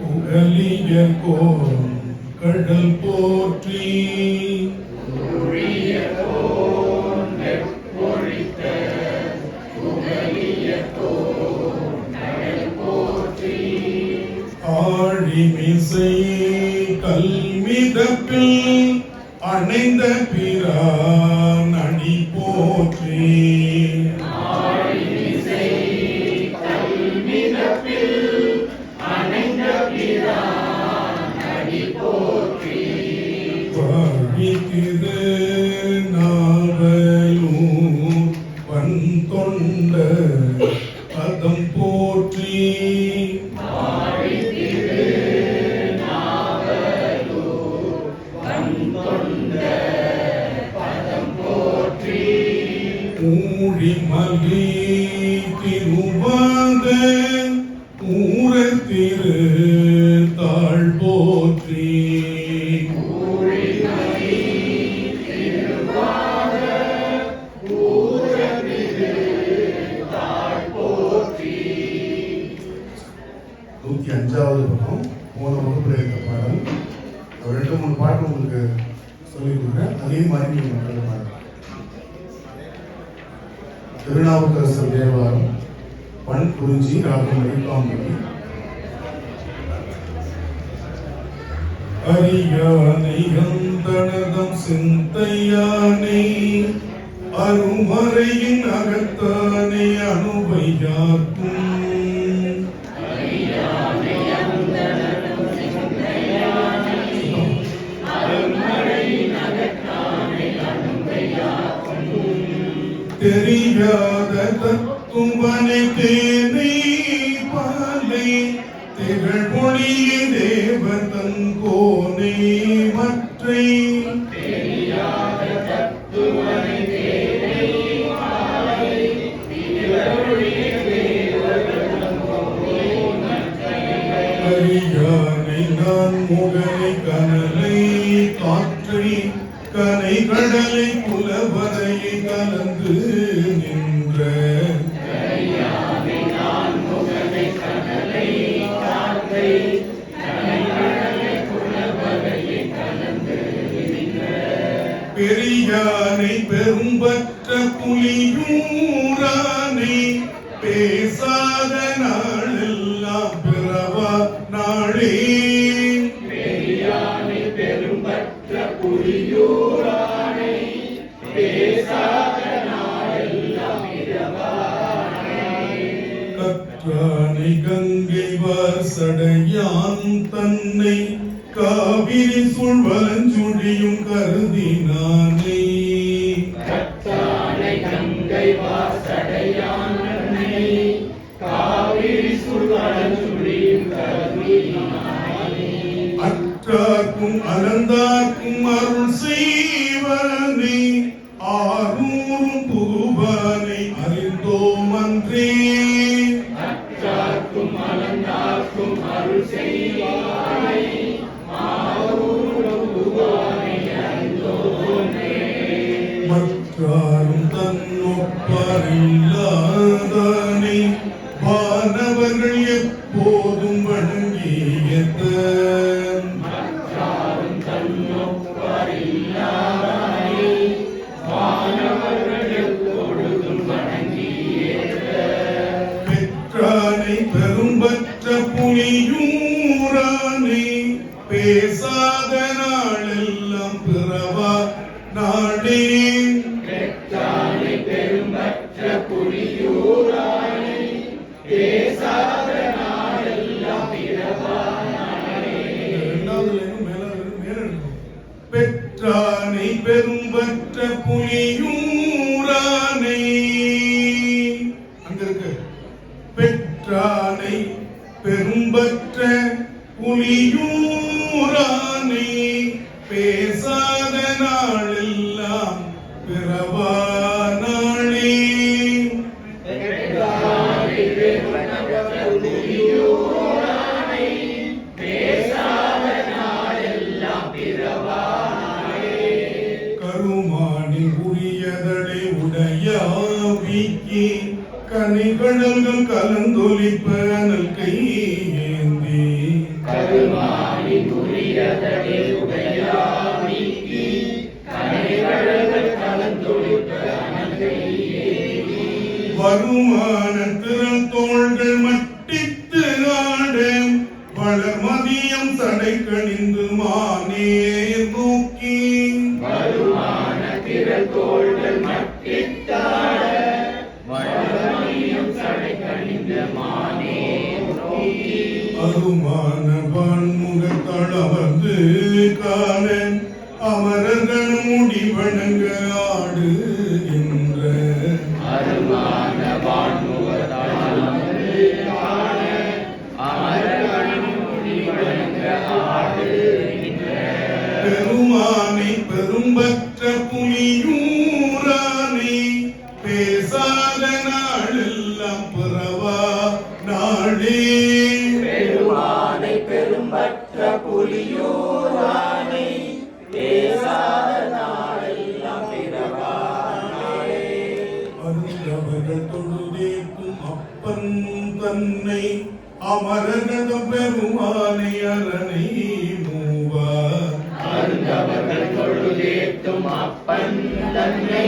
புகலிய cone கடல் போற்றி. ஆழிமிசை கல்மிதப்பில் அணைந்த பிரான் அணி போற்றி. பாட்டு உங்களுக்கு சொல்லிக் கொடுக்குறேன் அதே மாதிரி நீங்கள் மக்கள் பாருங்கள் திருநாவுக்கரசர் தேவாரம் பண் குறிஞ்சி ராகம் மணிப்பாம்படி அரியானை அந்தனதம் சிந்தையானை அருமறையின் அகத்தானே அனுபையாக்கும் தெரியாத தத்துவனை தேனை பாலை திகழ் மொழியை தேவதன் கோனை மற்றை. நான் முகனை கனலை காற்றை கனை கடலை புலவரையை கலந்து பெரியானை பெரும்பற்ற புலியூரானை பேசாத நாளெல்லாம் பிறவா நாளே. பெரும்பற்ற புலியூரா Save us பெரும்பற்ற புலியும் வருமான திறன் தோள்கள் மட்டித்து ஆட வளர்மதியம் சடை கணிந்து மானேர் நோக்கி. வருமான திரள் தோள்கள் மட்டித்தாட வளமையும் சடை கணிந்த மானே நோக்கி. அருமான பெரும்பற்ற புலியூரானை பேசாத நாளெல்லாம் பிறவா நாளே. பெருமானை பெரும்பற்ற புலியோரானை பேசாத நாளெல்லாம் பிறவானாளே அருந்தவர்கள் தொழுதேக்கும் அப்பன் தன்னை அமரகதம் பெருமானை அரணை மூவா. அருந்தவர்கள் தொழுதேத்தும் அப்பன் தன்னை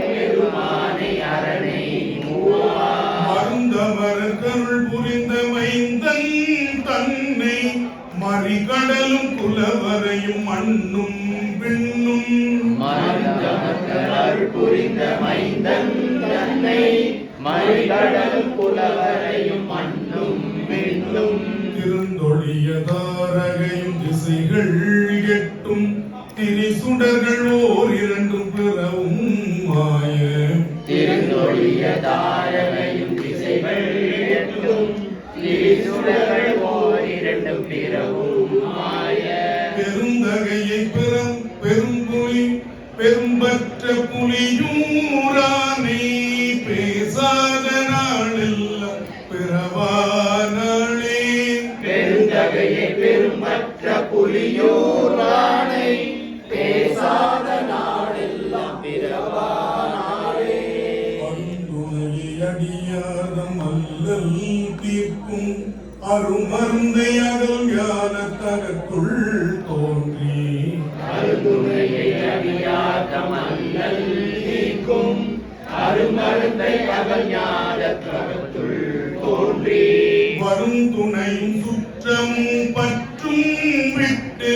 பெருமானை அரணை மூவா மருந்தமரர்கள் புரிந்த மைந்தன் தன்னை மறிகடலும் குலவரையும் மண்ணும் பெண்ணும் மருந்தமர்கள் புரிந்த மைந்தன் தன்னை மறிகடலும் புலவரையும் மண்ணும் விண்ணும். திருந்தொழிய தாரகையும் திசைகள் எட்டும் திரிசுடர்கள் ஓர் இரண்டும் பிறவும் மாய. திருந்தொழிய தாரகையும் திசைகள் எட்டும் திரிசுடர்கள் ஓர் இரண்டு பிறவும் மாய. பெருந்தகையை பெரும் பெரும்புலி பெரும்பற்ற புலியூரானே தீர்க்கும் அருமருந்தை அகல் ஞான தனக்குள் தோன்றி. நீக்கும் அருமருந்தை பகல் ஞானத்துள் தோன்றி. வரும் துணையும் சுற்றமும் பற்றும் விட்டு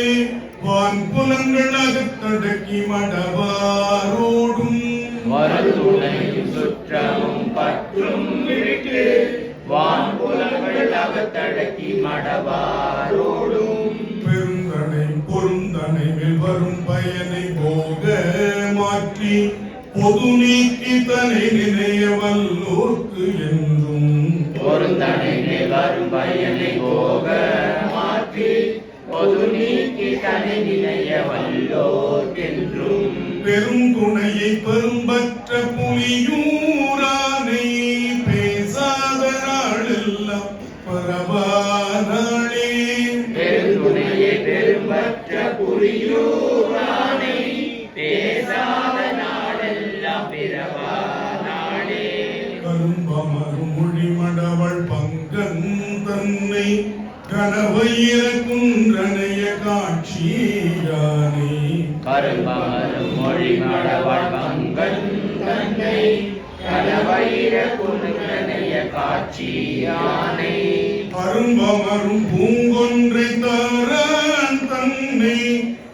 வான் புலங்கள் அகத்தடக்கி மடவாரோடும் பொது நீக்கி தனை நினைய வல்லோர்க்கு என்றும். பொருந்தனை வரும் பயனை போக மாற்றி பொது நீக்கி தனி நிலைய வல்லோர்க்கென்றும் பெரும் துணையை பெரும்பற்ற புலியூரானை பேசாத நாளெல்லாம் பெருந்துணையை பெரும்பற்ற கனவையிற குன்றனைய காட்சியானே கரும்பமரும் மொழி மடவள் பங்கன் தன்னை கடவையிட குன்றனைய காட்சியானை அரும்பமரும் பூங்கொன்றை தாரான் தன்னை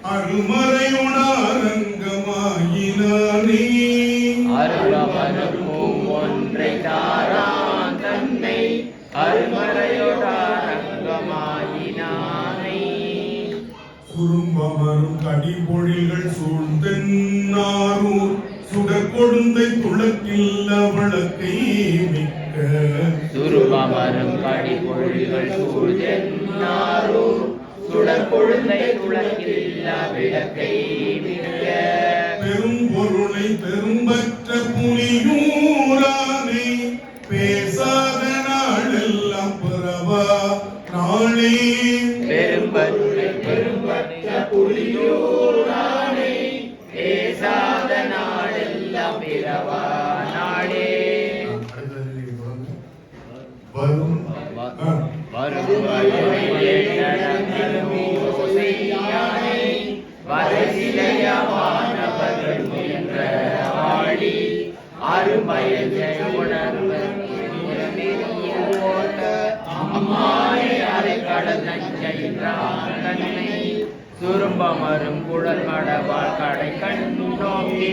அருமறையுணாரங்கமாயினானே குறும்பமரும் கடிபொழிகள் சூழ்ந்தென்னாரூர் சுடர் கொடுந்தை துளக்கில்ல வழக்கை மிக்க துருபமரும் கடிபொழிகள் சூழ்ந்தென்னாரூர் சுடர் கொழுந்தை துளக்கில்ல விளக்கை மிக்க பெரும் பொருளை பெரும்பற்ற புலியூரானே பேசாத வரசிலையமானவர்கள் முயன்ற ஆடி அரும பயந்த அம்மானை அரை கடல் சுரும்பமரும் குழல் மடவாள் கடை கண் நோக்கி.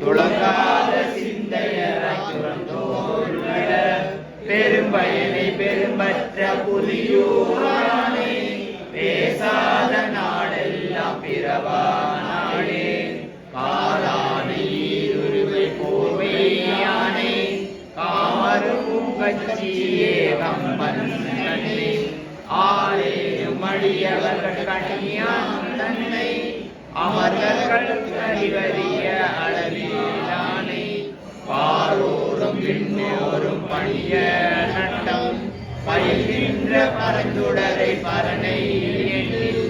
துளங்காத சிந்தையரை துறந்தோர் பெரும்பயனை பெரும்பற்ற புலியூரானே பேசாத நான் பிறவா நாடே காலானை ஈருருவை போர்வையானே. காமரும் கட்சியே கம்பன் தன்னை ஆரேயும் கணியான் தன்னை அமர்கள் அளவிலானை. பாரோரும் பணிய நட்டம் பயில்கின்ற பரந்துடரை பரனை எண்ணில்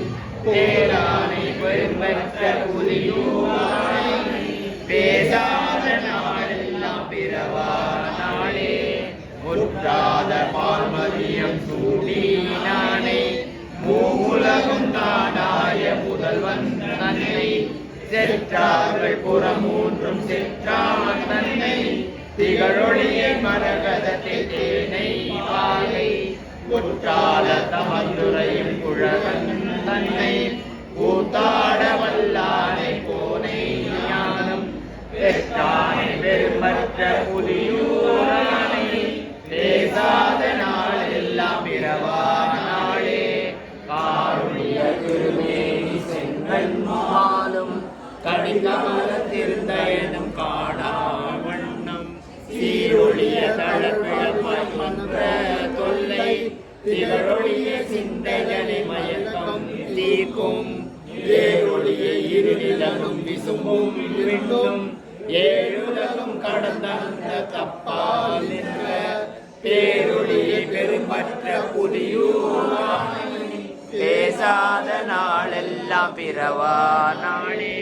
செற்றார்கள் புறமூன்றும் செற்றான் தன்னை திகழொழியை மரகதத்தில் தேனை பாலை குற்றால தமந்துரையும் குழகன் தன்னை கூத்தாள் கடிகால திருந்தயனும் காணா வண்ணம். சீரொழிய தளப்பிழப்பாய் மன்ற தொல்லை திகழொழிய சிந்தைகளை மயக்கம் தீர்க்கும். ஏழொழிய இருநிலனும் விசும்பும் விண்ணும் ஏழுலகம் கடந்த அந்த தப்பால் நின்ற. பேரொழியை பெருமற்ற புதியூர் பேசாத நாளெல்லாம் பிறவா நாளே.